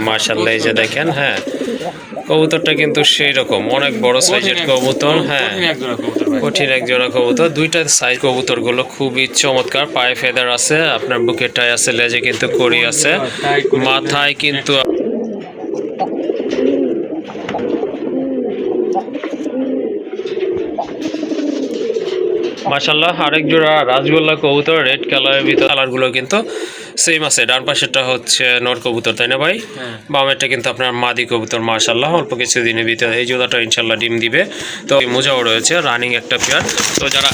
মার্শাল্লাহ এই যে দেখেন হ্যাঁ। কবুতরটা কিন্তু সেই রকম অনেক বড় সাইজের কবুতর হ্যাঁ। কঠিন এক জোড়া কবুতর দুইটা সাইজ কবুতরগুলো খুবই চমৎকার পায়ে ফেদার আছে আপনার বুকের টাই আছে লেজে কিন্তু করি আছে মাথায় কিন্তু মাশাল্লাহ আরেক জোড়া রাজগোল্লা কবুতর রেড কালারের ভিতর কালারগুলো কিন্তু সেম আছে ডান পাশেরটা হচ্ছে নর কবুতর তাই না ভাই? বামেরটা কিন্তু আপনার মাদি কবুতর মাশাল্লাহ অল্প কিছু দিনের ভিতরে এই জোড়াটা ইনশাল্লাহ ডিম দিবে। তো মোজাও রয়েছে রানিং একটা পেয়ার তো যারা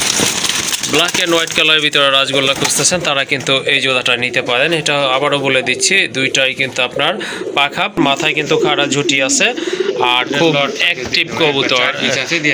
ব্ল্যাক অ্যান্ড হোয়াইট কালারের ভিতরে রাজগোল্লা খুঁজতেছেন তারা কিন্তু এই জোড়াটা নিতে পারেন। এটা আবারও বলে দিচ্ছি দুইটাই কিন্তু আপনার পাখা মাথায় কিন্তু খাড়া ঝুটি আছে। আর খুব অ্যাক্টিভ কবুতর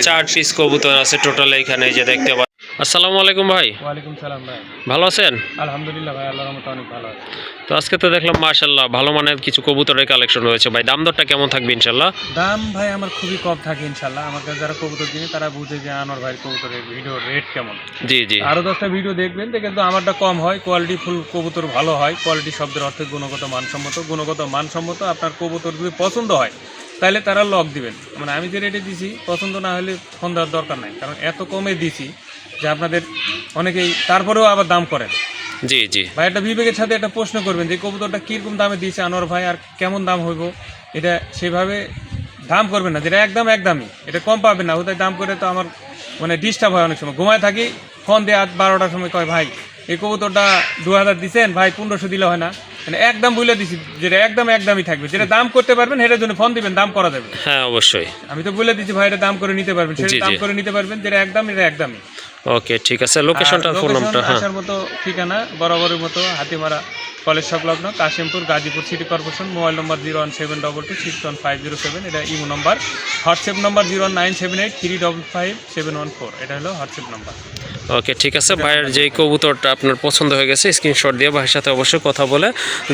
চার পিস কবুতর আছে টোটাল এখানে যে দেখতে পাচ্ছেন। আসসালামু আলাইকুম ভাই। ওয়ালাইকুম সালাম ভাই। ভালো আছেন? আলহামদুলিল্লাহ ভাই আল্লাহর রহমতে অনেক ভালো আছে। তো আজকে তো দেখলাম মাশাল্লাহ ভালো মানের কিছু কবুতরের কালেকশন রয়েছে। ভাই দাম দরটা কেমন থাকবে ইনশাল্লাহ দাম ভাই আমার খুবই কম থাকে ইনশাল্লাহ আমাকে যারা কবুতর কিনে তারা বুঝে যে আনোয়ার ভাইয়ের কবুতরের ভিডিও রেট কেমন। জি জি। আরও দশটা ভিডিও দেখবেন তো কিন্তু আমারটা কম হয় কোয়ালিটি ফুল কবুতর ভালো হয়। কোয়ালিটি শব্দের অর্থে গুণগত মানসম্মত। গুণগত মানসম্মত আপনার কবুতর যদি পছন্দ হয় তাহলে তারা লক দিবেন। মানে আমি যে রেটে দিছি পছন্দ না হলে ফোন দেওয়ার দরকার নাই। কারণ এত কমে দিছি যে আপনাদের অনেকেই তারপরেও আবার দাম করেন। জি জি। ভাই একটা বিবেকের সাথে একটা প্রশ্ন করবেন যে কবুতরটা কীরকম দামে দিয়েছে আনোয়ার ভাই আর কেমন দাম হইব? এটা সেভাবে দাম করবেন না। যেটা একদম একদমই। এটা কম পাবেন না। ওদের দাম করে তো আমার মানে ডিস্টার্ব হয় অনেক সময়। ঘুমায় থাকি ফোন দিয়ে আজ বারোটার সময় কয় ভাই এই কবুতরটা দু হাজার দিচ্ছেন ভাই পনেরোশো দিলে হয় না। মানে একদম বলে দিছি যেটা একদম একদমই থাকবে। যেটা দাম করতে পারবেন সেটার জন্য ফোন দিবেন দাম করা যাবে। হ্যাঁ অবশ্যই। আমি তো বলে দিচ্ছি ভাই এটা দাম করে নিতে পারবেন সেটা দাম করে নিতে পারবেন যেটা একদম এটা একদমই। ওকে ঠিক আছে লোকেশনটা ফোন নাম্বারটা হ্যাঁ। আসার মতো ঠিকানা বরাবরের মতো হাতিমারা কলেজ সংলগ্ন Kashimpur Gazipur city corporation mobile number zero one seven double two six one five zero seven এটা imo number. WhatsApp number zero one nine seven eight three double five seven one four এটা হলো WhatsApp নম্বর। ওকে, ঠিক আছে। ভাইয়ের যেই কবুতরটা আপনার পছন্দ হয়ে গেছে, স্ক্রিনশট দিয়ে ভাইয়ের সাথে অবশ্যই কথা বলে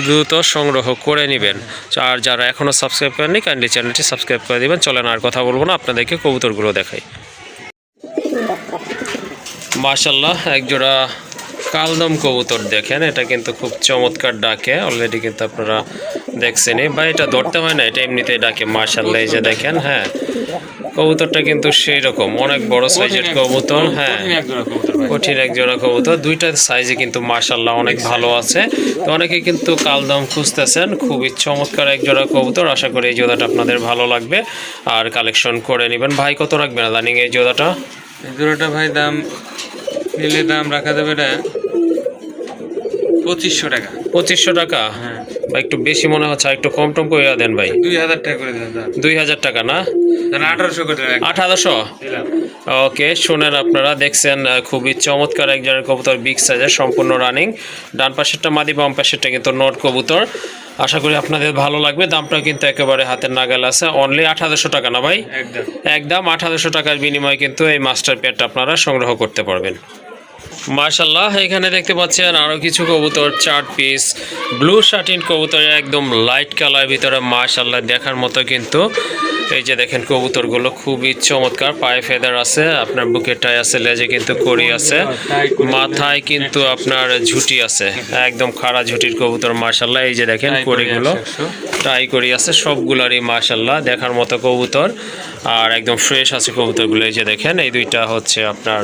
দ্রুত সংগ্রহ করে নেবেন। আর যারা এখনও সাবস্ক্রাইব করেননি কাইন্ডলি চ্যানেলটি সাবস্ক্রাইব করে দেবেন। চলেন আর কথা বলব না, আপনাদেরকে কবুতরগুলো দেখাই। মাশাল্লাহ একজোড়া কালদম কবুতর দেখেন এটা কিন্তু খুব চমৎকার ডাকে অলরেডি কিন্তু আপনারা দেখছেনই বা এটা ধরতে হয় না এটা এমনিতেই ডাকে মাশাল্লাহ এই যে দেখেন হ্যাঁ কবুতরটা কিন্তু সেই রকম অনেক বড় সাইজের কবুতর হ্যাঁ কঠিন এক জোড়া কবুতর দুইটা সাইজে কিন্তু মার্শাল্লাহ অনেক ভালো আছে তো অনেকে কিন্তু কালদম খুঁজতেছেন খুবই চমৎকার এক জোড়া কবুতর আশা করি এই জোড়াটা আপনাদের ভালো লাগবে আর কালেকশন করে নেবেন। ভাই কত রাখবেন রানিং এই জোড়াটা? এই জোড়াটা ভাই দাম নিলে দাম রাখা যাবে এটা পঁচিশশো টাকা। পঁচিশশো টাকা? হ্যাঁ। একটু বেশি মনে হচ্ছে একটু কম টম করে দেন ভাই? দুই হাজার টাকা করে দাম দুই হাজার টাকা না? আঠারোশো করে আঠারোশো ওকে শুনেন আপনারা দেখছেন খুবই চমৎকার একজনের কবুতর বিগ সাইজের সম্পূর্ণ রানিং ডান পাশেরটা মাদি বাম পাশেরটা কিন্তু নট কবুতর। আশা করি আপনাদের ভালো লাগবে দামটা কিন্তু একেবারে হাতের নাগাল আছে। অনলি আঠারোশো টাকা না ভাই? একদম। একদম আঠারোশো টাকার বিনিময়ে কিন্তু এই মাস্টার পেয়ারটা আপনারা সংগ্রহ করতে পারবেন। মার্শাল্লাহ এখানে দেখতে পাচ্ছেন আরও কিছু কবুতর চার পিস ব্লু শার্টিন কবুতরের একদম লাইট কালার ভিতরে মার্শাল্লাহ দেখার মতো কিন্তু। এই যে দেখেন কবুতরগুলো খুবই চমৎকার পায়ে ফেদার আছে আপনার বুকের টাই আছে লেজে কিন্তু করি আছে মাথায় কিন্তু আপনার ঝুটি আছে একদম খাড়া ঝুটির কবুতর মার্শাল্লাহ এই যে দেখেন টাই করি আছে সবগুলারই মাশাল্লাহ দেখার মতো কবুতর। আর একদম ফ্রেশ আছে কবুতরগুলো এই যে দেখেন এই দুইটা হচ্ছে আপনার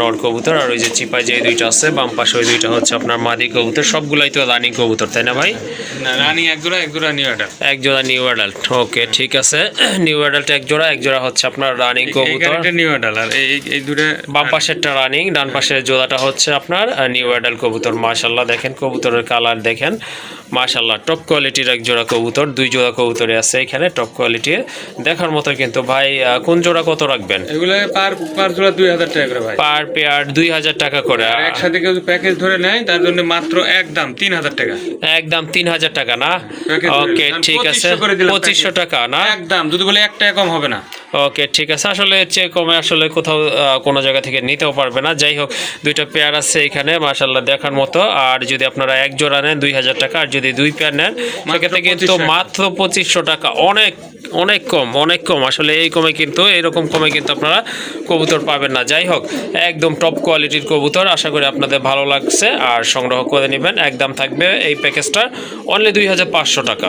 নর কবুতর আর ওই যে চিপায় যে দুইটা আছে বাম পাশে ওই দুইটা হচ্ছে আপনার মাদি কবুতর সবগুলাই তো রানী কবুতর তাই না ভাই? না রানি এক জোড়া এক জোড়া নিউ অ্যাডাল্ট এক জোড়া নিউ অ্যাডাল্ট ওকে ঠিক আছে। নিউ অ্যাডাল্ট এক জোড়া এক জোড়া হচ্ছে আপনার রানিং কবুতর। এইখানে নিউ অ্যাডাল্ট আর এই এই দুটো বাম পাশেরটা রানিং ডান পাশের জোড়াটা হচ্ছে আপনার নিউ অ্যাডাল্ট কবুতর মাশাআল্লাহ দেখেন কবুতরের কালার দেখেন। মাশাল্লাহ টপ কোয়ালিটির এক জোড়া কবুতর দুই জোড়া কবুতরে আছে এখানে টপ কোয়ালিটির দেখার মতো কিন্তু ভাই কোন জোড়া কত রাখবেন? এগুলো পার পার জোড়া দুই হাজার টাকা করে ভাই। পার পেয়ার দুই হাজার টাকা করে। একসাথে কেউ প্যাকেজ ধরে নেয় তার জন্য মাত্র এক দাম তিন হাজার টাকা। একদম তিন হাজার টাকা না? ওকে ঠিক আছে। 2500 করে দিলাম পঁচিশশো টাকা না? এক দাম যদি বলে এক টাকা কম হবে না। ওকে ঠিক আছে। আসলে চেয়ে কমে আসলে কোথাও কোনো জায়গা থেকে নিতেও পারবে না। যাই হোক দুইটা পেয়ার আছে এখানে মাশাল্লাহ দেখার মতো। আর যদি আপনারা এক জোড়া নেন দুই হাজার টাকা। আর যদি যদি দুই পেয়ার নেন সেক্ষেত্রে কিন্তু মাত্র পঁচিশশো টাকা। অনেক অনেক কম অনেক কম। আসলে এই কমে কিন্তু এরকম কমে কিন্তু আপনারা কবুতর পাবেন না। যাই হোক একদম টপ কোয়ালিটির কবুতর। আশা করি আপনাদের ভালো লাগছে। আর সংগ্রহ করে নেবেন। একদম থাকবে এই প্যাকেজটার অনলি দুই হাজার পাঁচশো টাকা।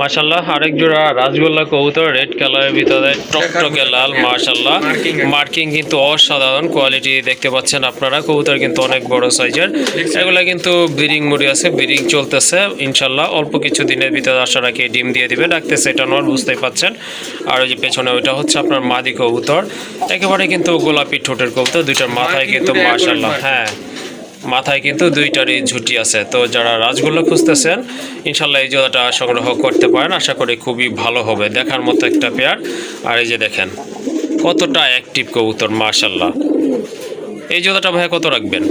মাশাল্লাহ আরেক জোড়া রাজগোল্লা কবুতর রেড কালারের ভিতরে টকটকে লাল মাশাল্লাহ Marking মার্কিং কিন্তু অসাধারণ কোয়ালিটি দেখতে পাচ্ছেন আপনারা কবুতর কিন্তু অনেক বড় সাইজের। এগুলা কিন্তু ব্রিডিং মুড়ি আছে ব্রিডিং চলতেছে ইনশাল্লাহ অল্প কিছু দিনের ভিতরে আশা রাখি ডিম দিয়ে দিবে ডাকতেছে এটা নর বুঝতেই পাচ্ছেন। আর ওই যে পেছনে ওইটা হচ্ছে আপনার মাদি কবুতর একেবারে কিন্তু গোলাপি ঠোঁটের কবুতর দুইটার মাথায় কিন্তু মাশাল্লাহ হ্যাঁ। মাথায় কিন্তু দুইটারই ঝুটি আছে। তো যারা রাজগুলো খুঁজতেছেন ইনশাল্লাহ এই জোড়াটা সংগ্রহ করতে পারেন। আশা করি খুবই ভালো হবে। দেখার মতো একটা পেয়ার আর এই যে দেখেন কতটা অ্যাক্টিভ কবুতর মার্শাল্লাহ এই জোড়াটা ভাই কত রাখবেন?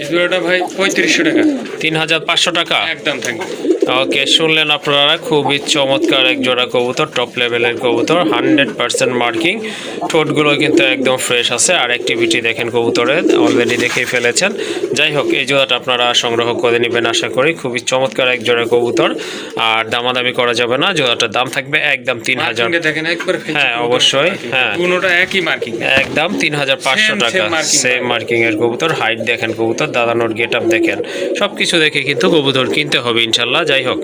এই জোড়াটা ভাই পঁয়ত্রিশশো টাকা। তিন হাজার পাঁচশো টাকা? একদম থাকবে ওকে শুনলেন আপনারা খুবই চমৎকার এক জোড়া কবুতর টপ লেভেলের কবুতর হান্ড্রেড পার্সেন্ট মার্কিং ঠোঁটগুলো কিন্তু একদম ফ্রেশ আছে আর অ্যাক্টিভিটি দেখেন কবুতরের অলরেডি দেখেই ফেলেছেন। যাই হোক এই জোড়াটা আপনারা সংগ্রহ করে নেবেন আশা করি খুবই চমৎকার এক জোড়া কবুতর। আর দামাদামি করা যাবে না জোড়াটার দাম থাকবে একদম তিন হাজার হ্যাঁ, অবশ্যই, হ্যাঁ। একই মার্কিং একদম তিন হাজার পাঁচশো টাকা সেম মার্কিং এর কবুতর হাইট দেখেন কবুতর দাদানোর গেট আপ দেখেন। সব কিছু দেখে কিন্তু কবুতর কিনতে হবে ইনশাল্লাহ। যাই হোক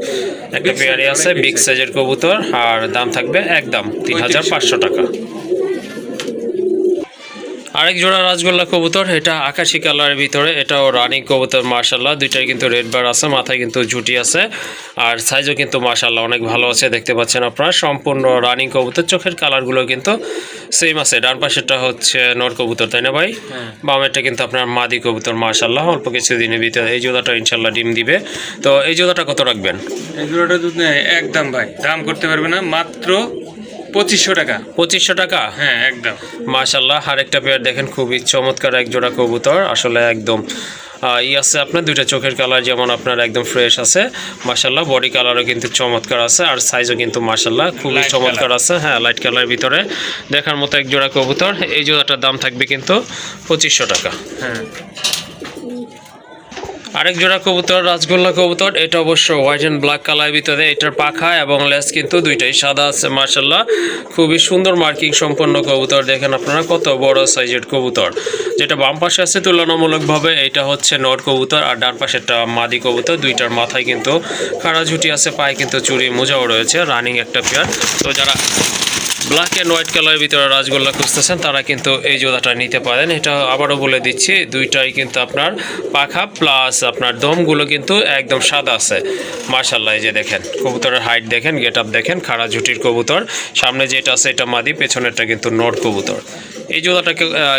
একটা পেয়ারে আছে বিগ। সাইজের কবুতর আর দাম থাকবে একদম তিন হাজার পাঁচশো টাকা আরেক জোড়া রাজগোল্লা কবুতর এটা আকাশি কালারের ভিতরে এটাও রানিং কবুতর মার্শাল্লাহ দুইটাই কিন্তু রেড বার আছে মাথায় কিন্তু জুটি আছে আর সাইজও কিন্তু মার্শাল্লাহ অনেক ভালো আছে দেখতে পাচ্ছেন আপনারা। সম্পূর্ণ রানিং কবুতর চোখের কালারগুলো কিন্তু সেম আছে। ডান পাশেরটা হচ্ছে নর কবুতর তাই না ভাই? হ্যাঁ। বামেরটা কিন্তু আপনার মাদি কবুতর মার্শাল্লাহ অল্প কিছু দিনের ভিতরে এই জোড়াটা ইনশাল্লাহ ডিম দিবে। তো এই জোড়াটা কত রাখবেন? এই জোড়াটা একদম ভাই দাম করতে পারবে না মাত্র পঁচিশশো টাকা। পঁচিশশো টাকা? হ্যাঁ একদম। মাশাল্লাহ আরেকটা পেয়ার দেখেন খুবই চমৎকার এক জোড়া কবুতর আসলে একদম ই আছে আপনার দুইটা চোখের কালার যেমন আপনার একদম ফ্রেশ আছে মাশাল্লাহ বডি কালারও কিন্তু চমৎকার আছে আর সাইজও কিন্তু মাশাল্লাহ খুবই চমৎকার আছে হ্যাঁ লাইট কালারের ভিতরে দেখার মতো এক জোড়া কবুতর এই জোড়াটার দাম থাকবে কিন্তু পঁচিশশো টাকা। হ্যাঁ। আরেক জোড়া কবুতর রাজগোল্লা কবুতর, এটা অবশ্য হোয়াইট অ্যান্ড ব্ল্যাক কালার ভিতরে, এটার পাখা এবং লেস কিন্তু দুইটাই সাদা আছে মার্শাল্লাহ খুবই সুন্দর মার্কিং সম্পন্ন কবুতর, দেখেন আপনারা কত বড় সাইজের কবুতর। যেটা বাম পাশে আছে তুলনামূলকভাবে, এটা হচ্ছে নট কবুতর আর ডান পাশেরটা মাদি কবুতর, দুইটার মাথায় কিন্তু খাড়া ঝুটি আছে, পায়ে কিন্তু চুরি মোজাও রয়েছে রানিং একটা পেয়ার তো যারা ব্ল্যাক অ্যান্ড হোয়াইট কালারের ভিতরে রাজগোল্লা খুঁজতেছেন, তারা কিন্তু এই জোড়াটা নিতে পারেন। এটা আবারও বলে দিচ্ছি, দুইটাই কিন্তু আপনার পাখা প্লাস আপনার দমগুলো কিন্তু একদম সাদা আছে। মার্শাল্লাহ এই যে দেখেন, কবুতরের হাইট দেখেন গেট আপ দেখেন, খাড়া জুটির কবুতর। সামনে যেটা আছে, এটা মাদি, পেছনেরটা কিন্তু নট কবুতর। এই জোড়াটা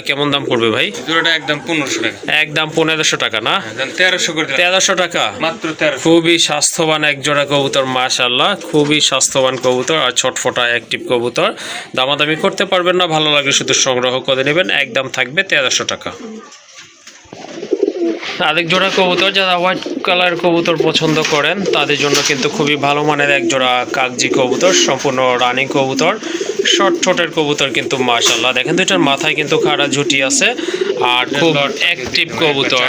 কেমন দাম পড়বে ভাই? জোড়াটা একদম পনেরোশো টাকা। একদম পনেরোশো টাকা না? তেরোশো করে। তেরোশো টাকা? মাত্র তেরোশো। খুবই স্বাস্থ্যবান এক জোড়া কবুতর মাশাল্লাহ খুবই স্বাস্থ্যবান কবুতর আর ছটফটা অ্যাক্টিভ কবুতর। দামাদামি করতে পারবেন না ভালো লাগলে শুধু সংগ্রহ করে নেবেন। একদম থাকবে তেরোশো টাকা। আরেক জোড়া কবুতর যারা হোয়াইট কালার কবুতর পছন্দ করেন তাদের জন্য কিন্তু খুবই ভালো মানের এক জোড়া কাগজি কবুতর সম্পূর্ণ রানিং কবুতর। শর্ট ঠোঁটের কবুতর কিন্তু মাশাল্লাহ দেখেন তো এটার মাথায় কিন্তু খাড়া ঝুটি আছে। আর খুব অ্যাক্টিভ কবুতর।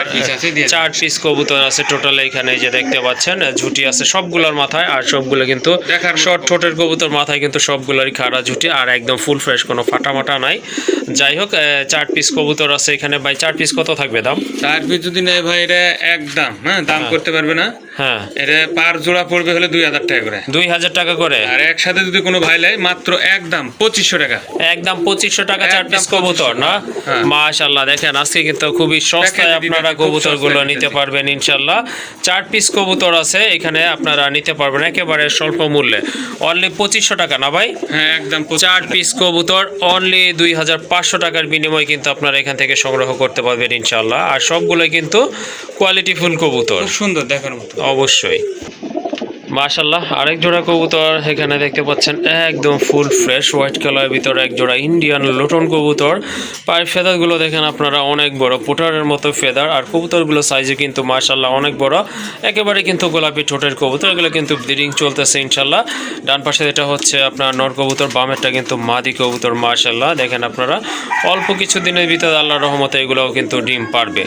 চার পিস কবুতর আছে টোটাল এখানে যে দেখতে পাচ্ছেন ঝুটি আছে সবগুলোর মাথায় আর সবগুলো কিন্তু শর্ট ঠোঁটের কবুতর মাথায় কিন্তু সবগুলোরই খাড়া ঝুটি আর একদম ফুল ফ্রেশ কোনো ফাটামাটা নাই। যাই হোক চার পিস কবুতর আছে এখানে। ভাই চার পিস কত থাকবে দাম? চার পিস যদি নেয় ভাই এটা একদম হ্যাঁ? দাম করতে পারবে না। হ্যাঁ। এটা পার জোড়া পড়বে হলে দুই হাজার টাকা করে। দুই হাজার টাকা করে? আর একসাথে যদি কোনো ভাই নেয় মাত্র একদম পঁচিশশো টাকা। একদম পঁচিশশো টাকা চার পিস কবুতর না? হ্যাঁ। মাশাল্লাহ দেখেন আজকে কিন্তু খুবই সস্তায় আপনারা দিবে, খুব কবুতরগুলো নিতে পারবেন ইনশাল্লাহ। চার পিস কবুতর আছে এখানে আপনারা নিতে পারবেন একেবারে স্বল্প মূল্যে। অনলি পঁচিশশো টাকা না ভাই? হ্যাঁ একদম চার পিস কবুতর অনলি দুই হাজার পাঁচশো টাকার বিনিময়ে কিন্তু আপনারা এখান থেকে সংগ্রহ করতে পারবেন ইনশাল্লাহ। আর সবগুলোই কিন্তু কোয়ালিটিফুল কবুতর। সুন্দর দেখার মতো। অবশ্যই। মাশাল্লাহ আরেক জোড়া কবুতর এখানে দেখতে পাচ্ছেন, একদম ফুল ফ্রেশ হোয়াইট কালারের ভিতরে এক জোড়া ইন্ডিয়ান লোটন কবুতর। পায়ের ফেদারগুলো দেখেন আপনারা অনেক বড়, পুটারের মতো ফেদার, আর কবুতরগুলো সাইজে কিন্তু মাশাল্লাহ অনেক বড়। একেবারে কিন্তু গোলাপি ঠোঁটের কবুতর, এগুলো কিন্তু ব্রিডিং চলতেছে ইনশাল্লাহ ডান পাশে এটা হচ্ছে আপনার নর কবুতর, বামেরটা কিন্তু মাদি কবুতর মাশাল্লাহ দেখেন আপনারা, অল্প কিছু দিনের ভিতরে আল্লাহর রহমতে এগুলোও কিন্তু ডিম পারবে।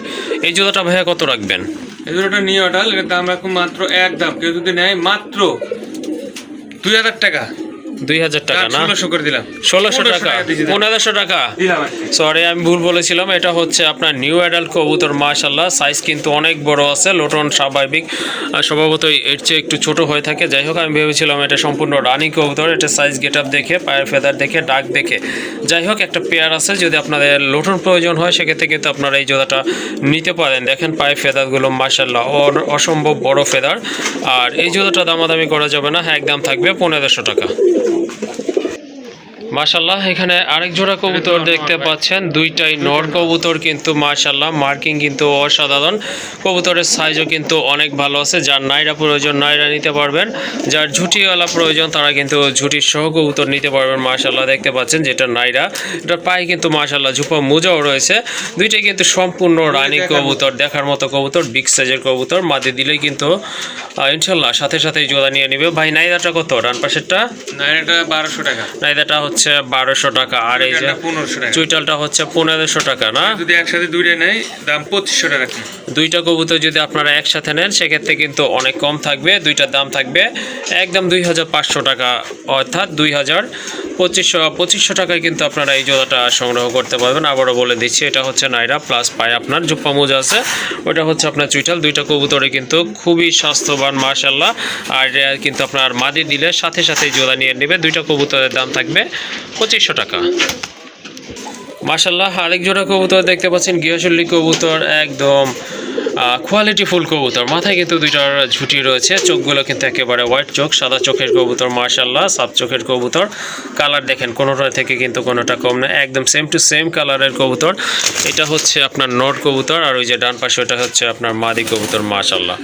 এই জোড়াটা ভাইয়া কত রাখবেন? এই নিয়ে ওটা এটা দাম রাখুন মাত্র এক দাম। কেউ যদি নেয় মাত্র দুই হাজার টাকা। দুই হাজার টাকা না? ষোলোশো করে দিলাম। ষোলোশো পনেরোশো টাকা। টাকা দিয়েছি, পনেরোশো টাকা? দিলাম আর কি। সরি আমি ভুল বলেছিলাম। এটা হচ্ছে আপনার নিউ অ্যাডাল্ট কবুতর মাশাল্লাহ সাইজ কিন্তু অনেক বড় আছে লোটন স্বাভাবিক। আর এর চেয়ে একটু ছোট হয়ে থাকে। যাই হোক আমি ভেবেছিলাম এটা সম্পূর্ণ রানিং কবুতর। এটা সাইজ গেট আপ দেখে পায়ের ফেদার দেখে ডাক দেখে। যাই হোক একটা পেয়ার আছে। যদি আপনাদের লোটন প্রয়োজন হয় সেক্ষেত্রে কিন্তু আপনারা এই জোড়াটা নিতে পারেন। দেখেন পায়ের ফেদারগুলো মাশাল্লাহ অসম্ভব বড় ফেদার আর এই জোড়াটা দামাদামি করা যাবে না। হ্যাঁ একদম থাকবে পনেরোশো টাকা। Thank you. মাশাল্লাহ এখানে আরেক জোড়া কবুতর দেখতে পাচ্ছেন। দুইটাই নর কবুতর কিন্তু মাশাল্লাহ মার্কিং কিন্তু অসাধারণ। কবুতরের সাইজও কিন্তু অনেক ভালো আছে যার নাইরা প্রয়োজন নাইরা নিতে পারবেন। যার ঝুটিওয়ালা প্রয়োজন তারা কিন্তু ঝুটির সহ কবুতর নিতে পারবেন মাশাল্লাহ দেখতে পাচ্ছেন যেটা নাইরা এটা পায়ে কিন্তু মাশাল্লাহ ঝুপা মোজাও রয়েছে। দুইটাই কিন্তু সম্পূর্ণ রানী কবুতর দেখার মতো কবুতর বিগ সাইজের কবুতর। মাদি দিলেই কিন্তু ইনশাল্লাহ সাথে সাথেই জোড়া নিয়ে নিবে। ভাই নাইদাটা কত? ডান পাশেরটা? না এটা বারোশো টাকা। নাইদাটা হচ্ছে বারোশো টাকা। আর এই যে চুইটালটা হচ্ছে পনেরোশো টাকা না? যদি একসাথে দুইটা নেয় দাম পঁচিশশো টাকা দুইটা কবুতর যদি আপনারা একসাথে নেন সেক্ষেত্রে কিন্তু অনেক কম থাকবে দুইটার দাম থাকবে একদম দুই হাজার পাঁচশো টাকা অর্থাৎ দুই হাজার পঁচিশশো পঁচিশশো টাকায় কিন্তু আপনারা এই জোড়াটা সংগ্রহ করতে পারবেন। আবারও বলে দিচ্ছি এটা হচ্ছে নাইরা প্লাস পায়ে আপনার জুপ্পা মোজা আছে। ওটা হচ্ছে আপনার চুইটাল দুইটা কবুতরে কিন্তু খুবই স্বাস্থ্যবান মার্শাল্লাহ আর কিন্তু আপনার মাদি দিলে সাথে সাথে জোড়া নিয়ে নেবে দুইটা কবুতরের দাম থাকবে পঁচিশশো টাকা। মাশাল্লাহ আরেক জোড়া কবুতর দেখতে পাচ্ছেন গৃহশল্লী কবুতর, একদম কোয়ালিটি ফুল কবুতর। মাথায় কিন্তু দুইটার ঝুটি রয়েছে, চোখগুলো কিন্তু একেবারে হোয়াইট চোখ, সাদা চোখের কবুতর মাশাল্লাহ সাত চোখের কবুতর। কালার দেখেন কোনোটা থেকে কিন্তু কোনোটা কম না, একদম সেম টু সেম কালারের কবুতর। এটা হচ্ছে আপনার নর কবুতর, আর ওই যে ডান পাশে ওটা হচ্ছে আপনার মাদি কবুতর মাশাল্লাহ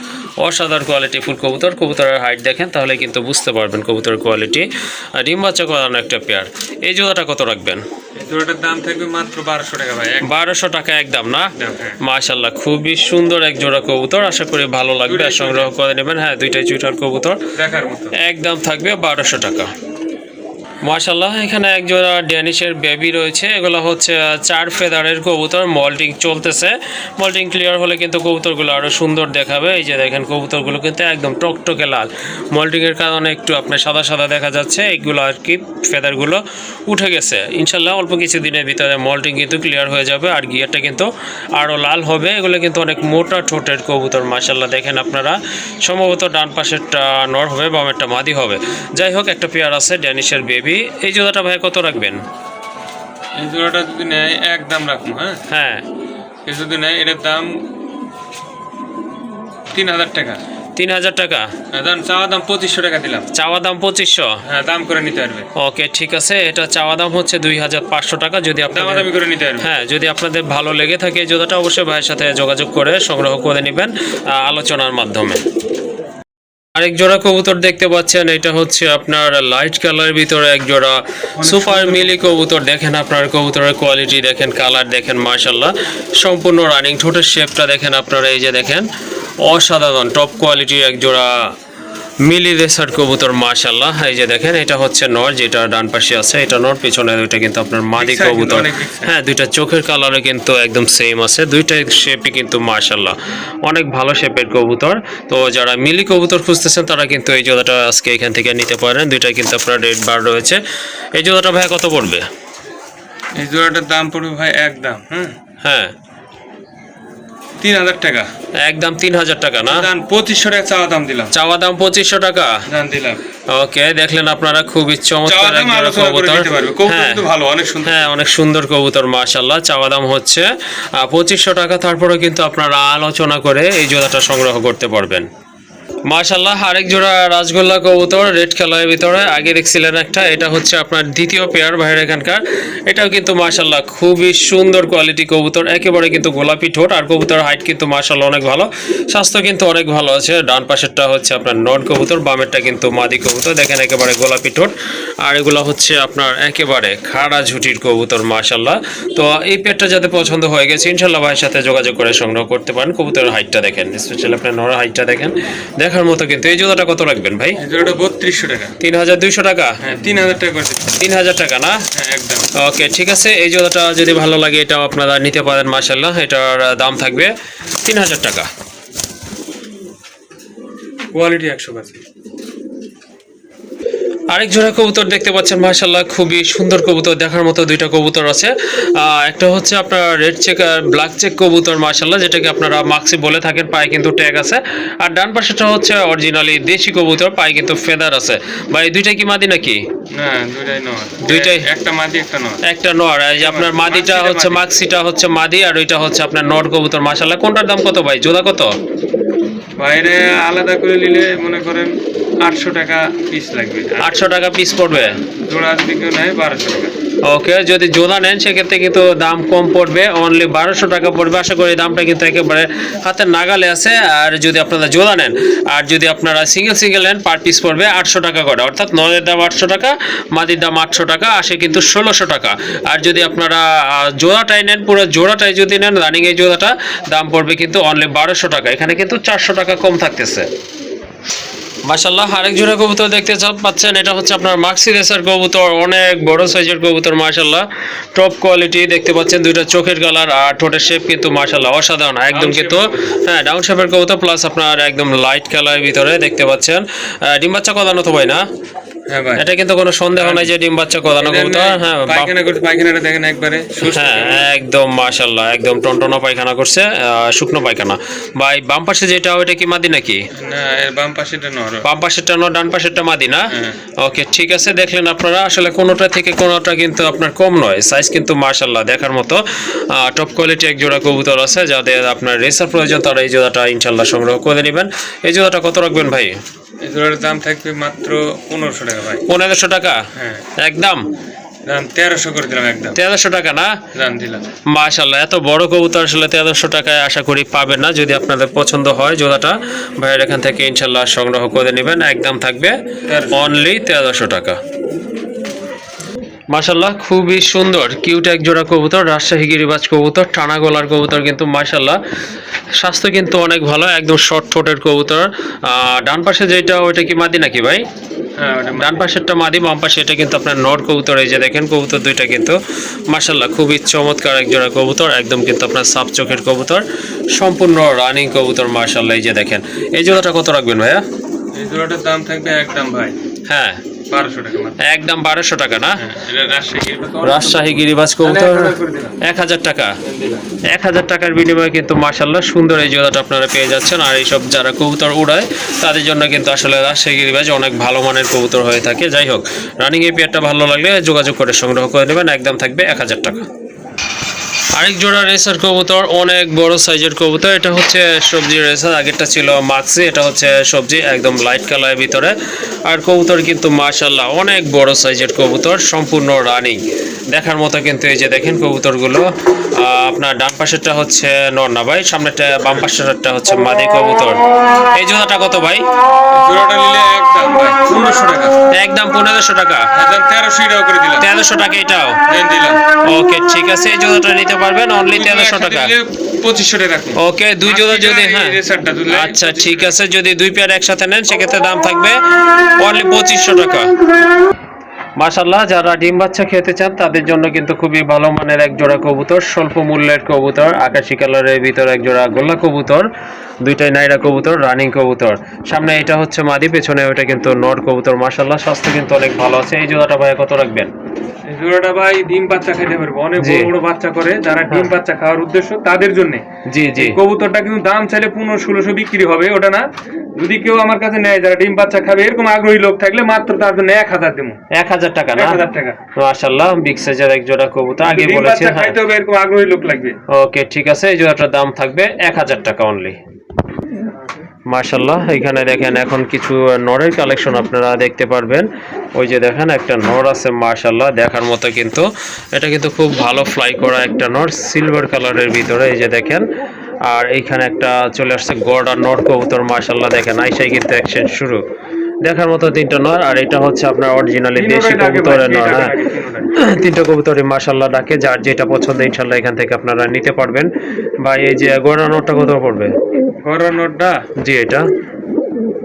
অসাধারণ কোয়ালিটি ফুল কবুতর। কবুতরের হাইট দেখেন তাহলে কিন্তু বুঝতে পারবেন কবুতরের কোয়ালিটি আর ডিম বাচ্চা করানো একটা পেয়ার এই জোড়াটা কত রাখবেন? জোড়াটার দাম থাকবে মাত্র বারোশো টাকা ভাই বারোশো টাকা একদম না? হ্যাঁ। মাশাল্লাহ খুবই সুন্দর এক জোড়া কবুতর। আশা করি ভালো লাগবে সংগ্রহ করে নেবেন। হ্যাঁ দুইটাই চুইটার কবুতর। একদম থাকবে বারোশো টাকা। মাশাল্লাহ এখানে এক জোড়া ড্যানিশের বেবি রয়েছে। এগুলো হচ্ছে চার ফেদারের কবুতর মল্টিং চলতেছে। মল্টিং ক্লিয়ার হলে কিন্তু কবুতরগুলো আরও সুন্দর দেখাবে। এই যে দেখেন, কবুতরগুলো কিন্তু একদম টকটকে লাল। মল্টিংয়ের কারণে একটু আপনার সাদা সাদা দেখা যাচ্ছে। এইগুলো আর কি, ফেদারগুলো উঠে গেছে। ইনশাল্লাহ অল্প কিছু দিনের ভিতরে মল্টিং কিন্তু ক্লিয়ার হয়ে যাবে আর গিয়ারটা কিন্তু আরও লাল হবে। এগুলো কিন্তু অনেক মোটা ঠোঁটের কবুতর মাশাল্লাহ দেখেন আপনারা, সম্ভবত ডান পাশেরটা নর হবে, বামেরটা মাদি হবে। যাই হোক, একটা পেয়ার আছে, ড্যানিশের বেবি এই জোড়াটা ভাই কত রাখবেন? এই জোড়াটা যদি নেয় এক দাম রাখুন হ্যাঁ? হ্যাঁ। কেউ যদি নেয় এটার দাম তিন হাজার টাকা। তিন হাজার টাকা? হ্যাঁ, দাম চাওয়া দাম পঁচিশশো টাকা দিলাম। চাওয়া দাম পঁচিশশো? হ্যাঁ দাম করে নিতে পারবে। ওকে ঠিক আছে। এটা চাওয়া দাম হচ্ছে দুই হাজার পাঁচশো টাকা। যদি আপনাদের দামাদামি করে নিতে পারবে। হ্যাঁ যদি আপনাদের ভালো লেগে থাকে জোড়াটা অবশ্যই ভাইয়ের সাথে যোগাযোগ করে সংগ্রহ করে নেবেন আলোচনার মাধ্যমে। আরেক জোড়া কবুতর দেখতে পাচ্ছেন এটা হচ্ছে আপনার লাইট কালারের ভিতরে এক জোড়া সুপার মিলি কবুতর। দেখেন আপনার কবুতরের কোয়ালিটি দেখেন কালার দেখেন মার্শাল্লাহ সম্পূর্ণ রানিং ঠোঁটের শেপটা দেখেন আপনারা এই যে দেখেন। অসাধারণ টপ কোয়ালিটির এক জোড়া মিলি রেসার কবুতর মার্শাল্লাহ এই যে দেখেন এটা হচ্ছে নর যেটা ডান পাশে আছে এটা নর পিছনে দুইটা কিন্তু আপনার মাদি কবুতর। হ্যাঁ দুইটা চোখের কালারে কিন্তু একদম সেম আছে। দুইটা শেপই কিন্তু মার্শাল্লাহ অনেক ভালো শেপের কবুতর। তো যারা মিলি কবুতর খুঁজতেছেন তারা কিন্তু এই জোড়াটা আজকে এখান থেকে নিতে পারেন। দুইটা কিন্তু আপনার রেড বার রয়েছে। এই জোড়াটা ভাই কত পড়বে? এই জোড়াটার দাম পড়বে ভাই এক দাম হ্যাঁ হ্যাঁ। তিন হাজার টাকা। একদম তিন হাজার টাকা না? পঁচিশশো টাকা চাওয়া দাম দিলাম। চাওয়া দাম পঁচিশশো টাকা? দিলাম। ওকে দেখলেন আপনারা খুবই চমৎকার কবুতর। হ্যাঁ। ভালো অনেক হ্যাঁ অনেক সুন্দর কবুতর মাশাল্লাহ চাওয়া দাম হচ্ছে। পঁচিশশো টাকা তারপরে কিন্তু আপনারা আলোচনা করে এই জোড়াটা সংগ্রহ করতে পারবেন। মাশাল্লাহ আরেক জোড়া রাজগোল্লা কবুতর, রেড কালারের ভিতরে। আগে দেখছিলেন একটা, এটা হচ্ছে আপনার দ্বিতীয় পেয়ার বাইরে এখানকার। এটাও কিন্তু মাশাল্লাহ খুবই সুন্দর কোয়ালিটি কবুতর, একেবারে কিন্তু গোলাপি ঠোঁট, আর কবুতর হাইট কিন্তু মাশাল্লাহ অনেক ভালো। স্বাস্থ্য কিন্তু অনেক ভালো আছে। ডান পাশেরটা হচ্ছে আপনার নন কবুতর, বামেরটা কিন্তু মাদি কবুতর। দেখেন একেবারে গোলাপি ঠোঁট। আর এগুলো হচ্ছে আপনার একেবারে খাড়া ঝুটির কবুতর মাশাল্লাহ তো এই পেটটা যাতে পছন্দ হয়ে গেছে ইনশাল্লাহ ভাইয়ের সাথে যোগাযোগ করে সংগ্রহ করতে পারেন। কবুতরের হাইটটা দেখেন স্পেশালি আপনার নর হাইটটা দেখেন। দেখার মতো কিন্তু। এই জুতাটা কত রাখবেন ভাই? জুতাটা বত্রিশশো টাকা। তিন হাজার টাকা? হ্যাঁ তিন হাজার টাকা তিন হাজার টাকা না? হ্যাঁ, একদম। ওকে ঠিক আছে। এই জুতাটা যদি ভালো লাগে এটাও আপনারা নিতে পারেন মাসাল্লাহ এটার দাম থাকবে তিন হাজার টাকা। কোয়ালিটি একশো আরেক জোড়া কবুতর দেখতে পাচ্ছেন মাশাল্লাহ খুবই সুন্দর কবুতর দেখার মতো দুইটা কবুতর আছে। একটা হচ্ছে আপনার রেড চেক আর ব্ল্যাক চেক কবুতর মাশাল্লাহ যেটাকে আপনারা মাক্সি বলে থাকেন পায়ে কিন্তু ট্যাগ আছে। আর ডান পাশেটা হচ্ছে অরিজিনালি দেশি কবুতর পায়ে কিন্তু ফেদার আছে। বা এই দুইটা কি মাদি নাকি? দুইটাই একটা মাদি একটা নয় একটা নর এই যে আপনার মাদিটা হচ্ছে মাক্সিটা হচ্ছে মাদি আর ওইটা হচ্ছে আপনার নর কবুতর মাশাল্লাহ কোনটার দাম কত ভাই? জোড়া কত? বাইরে আলাদা করে নিলে মনে করেন আটশো টাকা পিস লাগবে। আটশো টাকা পিস পড়বে? জোড়া যদি কেউ নেয় বারোশো টাকা। ওকে যদি জোড়া নেন সেক্ষেত্রে কিন্তু দাম কম পড়বে। অনলি বারোশো টাকা পড়বে। আশা করি দামটা কিন্তু একেবারে হাতের নাগালে আছে। আর যদি আপনারা জোড়া নেন আর যদি আপনারা সিঙ্গেল সিঙ্গেল নেন পার পিস পড়বে আটশো টাকা করে। অর্থাৎ নয়ের দাম আটশো টাকা মাদির দাম আটশো টাকা আসে কিন্তু ষোলোশো টাকা। আর যদি আপনারা জোড়াটাই নেন পুরো জোড়াটাই যদি নেন রানিং এই জোড়াটা দাম পড়বে কিন্তু অনলি বারোশো টাকা। এখানে কিন্তু চারশো টাকা কম থাকতেছে। মাশাল্লাহ আরেক জোড়া কবুতর দেখতে পাচ্ছেন এটা হচ্ছে আপনার মাক্সি রেসার কবুতর অনেক বড় সাইজের কবুতর মাসাল্লাহ টপ কোয়ালিটি দেখতে পাচ্ছেন দুইটা চোখের কালার আর ঠোঁটের শেপ কিন্তু মাসাল্লাহ অসাধারণ একদম কিন্তু হ্যাঁ ডাউন শেপের কবুতর প্লাস আপনার একদম লাইট কালারের ভিতরে দেখতে পাচ্ছেন। ডিম বাচ্চা কদানো তো ভাই না? হ্যাঁ ভাই। এটা কিন্তু কোনো সন্দেহ নাই যে ডিম বাচ্চা কদানো কবুতর হ্যাঁ পায়খানা করছে পায়খানাটা দেখেন একবারে হ্যাঁ একদম মাশাল্লাহ একদম টনটনা পায়খানা করছে শুকনো পায়খানা। ভাই বাম পাশে যেটা ওইটা কি মাদি নাকি? না এর বাম পাশেটা নর বাম পাশেরটা নয় ডান পাশেরটা মাদি না? হ্যাঁ। ওকে ঠিক আছে দেখলেন আপনারা আসলে কোনোটা থেকে কোনোটা কিন্তু আপনার কম নয় সাইজ কিন্তু মার্শাল্লাহ দেখার মতো। টপ কোয়ালিটি এক জোড়া কবুতর আছে যাদের আপনার রেসার প্রয়োজন তারা এই জোড়াটা ইনশাল্লাহ সংগ্রহ করে নেবেন। এই জোড়াটা কত রাখবেন ভাই? এই জোড়ার দাম থাকবে মাত্র পনেরোশো টাকা ভাই। পনেরোশো টাকা? হ্যাঁ। একদম? তেরোশো করে দিলাম একদম। তেরোশো টাকা না? দাম দিলাম। মাশাল্লাহ এত বড় কবুতর আসলে তেরোশো টাকায় আশা করি পাবেন না যদি আপনাদের পছন্দ হয় জোড়াটা। ভাইয়ের এখান থেকে ইনশাল্লাহ সংগ্রহ করে নেবেন একদম থাকবে অনলি তেরোশো টাকা। মাশাল্লাহ খুবই সুন্দর কিউট এক জোড়া কবুতর রাজশাহী গিরিবাজ কবুতর টানা গলার কবুতর কিন্তু মাশাল্লাহ স্বাস্থ্য কিন্তু অনেক ভালো একদম শর্ট ঠোঁটের কবুতর। ডান পাশে যেটা ওইটা কি মাদি নাকি ভাই? হ্যাঁ ডান পাশেরটা মাদি বাম পাশে এটা কিন্তু আপনার নর কবুতর এই যে দেখেন কবুতর দুইটা কিন্তু মার্শাল্লাহ খুবই চমৎকার এক জোড়া কবুতর একদম কিন্তু আপনার সাপ চোখের কবুতর সম্পূর্ণ রানিং কবুতর মার্শাল্লাহ এই যে দেখেন। এই জোড়াটা কত রাখবেন ভাইয়া? এই জোড়াটার দাম থাকবে একদম ভাই। হ্যাঁ। একদম বারোশো টাকা না? হ্যাঁ রাজশাহী রাজশাহী গিরিবাজ কবুতর এক হাজার টাকা। এক হাজার টাকার বিনিময়ে কিন্তু মার্শাল্লাহ সুন্দর এই জোড়াটা আপনারা পেয়ে যাচ্ছেন। আর এইসব যারা কবুতর উড়ায় তাদের জন্য কিন্তু আসলে রাজশাহী গিরিবাজ অনেক ভালো মানের কবুতর হয়ে থাকে। যাই হোক রানিং এই পেয়ারটা ভালো লাগলে যোগাযোগ করে সংগ্রহ করে নেবেন। একদম থাকবে এক হাজার টাকা। আরেক জোড়া রেসার কবুতর, অনেক বড় সাইজের কবুতর। এটা হচ্ছে সবজি রেসার আগেরটা ছিল মাক্সি, এটা হচ্ছে সবজি, একদম লাইট কালারের ভিতরে। আর কবুতর কিন্তু মাশাল্লাহ অনেক বড় সাইজের কবুতর, সম্পূর্ণ রানিং দেখার মতো কিন্তু এই যে দেখেন কবুতরগুলো আপনার ডান পাশেরটা হচ্ছে নর্না ভাই সামনেরটা বাম পাশেরটা হচ্ছে মাদি কবুতর। এই জোড়াটা কত ভাই? জোড়াটা নিলে একদম ভাই পনেরোশো টাকা। একদম পনেরোশো টাকা। একদম তেরোশো টাকা করে দিলাম। তেরোশো টাকা এটাও? দেন দিলাম। ওকে ঠিক আছে এই জোড়াটা নিতে পারবেন অনলি তেরোশো টাকা। পঁচিশশো টাকা রাখুন ওকে দুই জোড়া যদি হ্যাঁ। আচ্ছা ঠিক আছে যদি দুই পেয়ার একসাথে নেন সেক্ষেত্রে দাম থাকবে অনলি পঁচিশশো টাকা। মাশাল্লাহ যারা ডিম বাচ্চা খেতে চান, তাদের জন্য কিন্তু খুবই ভালো মানের এক জোড়া কবুতর, স্বল্প মূল্যের কবুতর, আকাশি কালারের ভিতর এক জোড়া গোল্লা কবুতর। দুইটাই নাইরা কবুতর রানিং কবুতর। সামনে এটা হচ্ছে মাদি পেছনে ওটা কিন্তু নর কবুতর মাশাল্লাহ স্বাস্থ্য কিন্তু অনেক ভালো আছে। এই জোড়াটা ভাইয়া কত রাখবেন? এই জোড়াটা ভাই ডিম বাচ্চা খেতে পারব। অনেক বড় বড় বাচ্চা করে যারা ডিম বাচ্চা খাওয়ার উদ্দেশ্য তাদের জন্য। জি জি। কবুতরটা কিন্তু দাম চাইলে পনেরো ষোলোশো বিক্রি হবে ওটা না। যদি কেউ আমার কাছে নেয় যারা ডিম বাচ্চা খাবে এরকম আগ্রহী লোক থাকলে মাত্র তার জন্য এক হাজার দেবো। এক হাজার টাকা না? হাজার টাকা। মাশাল্লাহ বিগ সাইজের এক জোড়া কবুতর আগে বলেছি হ্যাঁ। খাইতে হবে এরকম আগ্রহী লোক লাগবে। ওকে ঠিক আছে এই জোড়াটার দাম থাকবে এক হাজার টাকা অনলি মার্শাল্লাহ এখানে দেখেন এখন কিছু নরের কালেকশন আপনারা দেখতে পারবেন। ওই যে দেখেন একটা নর আছে মার্শাল্লাহ দেখার মতো কিন্তু। এটা কিন্তু খুব ভালো ফ্লাই করা একটা নর সিলভার কালারের ভিতরে এই যে দেখেন। আর এইখানে একটা চলে আসছে গড় আর নর কবুতর মার্শাল্লাহ দেখেন আইসাই কিন্তু অ্যাকশন শুরু। দেখার মতো তিনটা নর আর এটা হচ্ছে আপনার অরিজিনালি দেশি কবুতরের নর হ্যাঁ। তিনটা কবুতরই মাশাল্লাহ ডাকে যার যেটা পছন্দ ইনশাল্লাহ এখান থেকে আপনারা নিতে পারবেন। বা এই যে গোড়া নোটটা কত পড়বে? নোটটা জি এটা।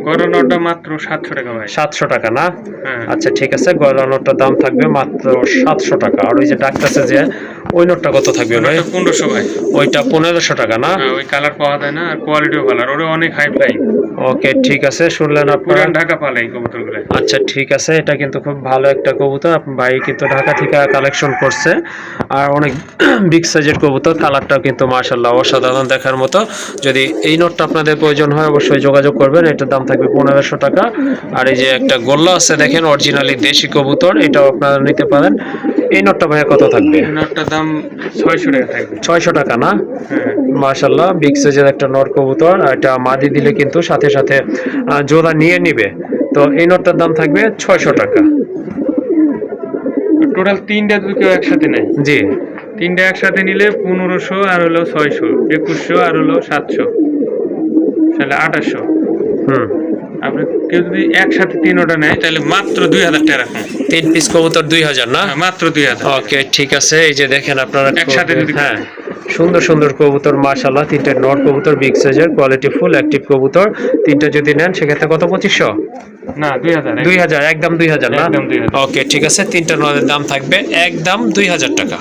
গড়া নোটটা মাত্র সাতশো টাকা ভাই। সাতশো টাকা না? হ্যাঁ। আচ্ছা ঠিক আছে গড়া নোটটার দাম থাকবে মাত্র সাতশো টাকা। আর ওই যে ডাকতেছে যে ওই নোটটা কত থাকবে ভাই? পনেরোশো ভাই। ওইটা পনেরোশো টাকা না? হ্যাঁ, ওই কালার পাওয়া যায় না আর কোয়ালিটিও ভালো আর ওরা অনেক হাই ফ্লাই ওকে ঠিক আছে শুনলেন আপনারা? ঢাকা পালে এই কবুতরগুলো। আচ্ছা ঠিক আছে এটা কিন্তু খুব ভালো একটা কবুতর। আপ- ভাই কিন্তু ঢাকা থেকে কালেকশন করছে। আর অনেক বিগ সাইজের কবুতর কালারটাও কিন্তু মার্শাল্লাহ অসাধারণ দেখার মতো। যদি এই নোটটা আপনাদের প্রয়োজন হয় অবশ্যই যোগাযোগ করবেন। এটার দাম থাকবে পনেরোশো টাকা। আর এই যে একটা গোল্লা আছে দেখেন অরিজিনালি দেশি কবুতর এটাও আপনারা নিতে পারেন। এই নোটটা ভাইয়া কত থাকবে? নটটার দাম ছয়শো টাকা থাকবে। ছয়শো টাকা না? হ্যাঁ। মার্শাল্লাহ বিগ সাইজের একটা নর কবুতর এটা মাদি দিলে কিন্তু সাথে সাথে জোড়া নিয়ে নিবে। তো এই নোটটার দাম থাকবে ছয়শো টাকা। টোটাল তিনটা যদি কেউ একসাথে নেয়? জি। তিনটা একসাথে নিলে পনেরোশো আর হলো ছয়শো একুশশো আর হলো সাতশো। তাহলে আঠাশশো। হুম। আপনি কেউ যদি একসাথে তিন ওটা নেয় তাহলে মাত্র দুই হাজার টাকা রাখুন। তিন পিস কবুতর দুই হাজার না? হ্যাঁ, মাত্র দুই হাজার। ওকে ঠিক আছে এই যে দেখেন আপনারা একসাথে যদি হ্যাঁ। সুন্দর সুন্দর কবুতর মাশাল্লাহ তিনটে নর কবুতর বিগ সাইজের কোয়ালিটি ফুল অ্যাক্টিভ কবুতর। তিনটা যদি নেন সেক্ষেত্রে কত পঁচিশশো? না দুই হাজার একদম দুই হাজার না? ওকে ঠিক আছে তিনটা নরের দাম থাকবে একদম দুই হাজার টাকা।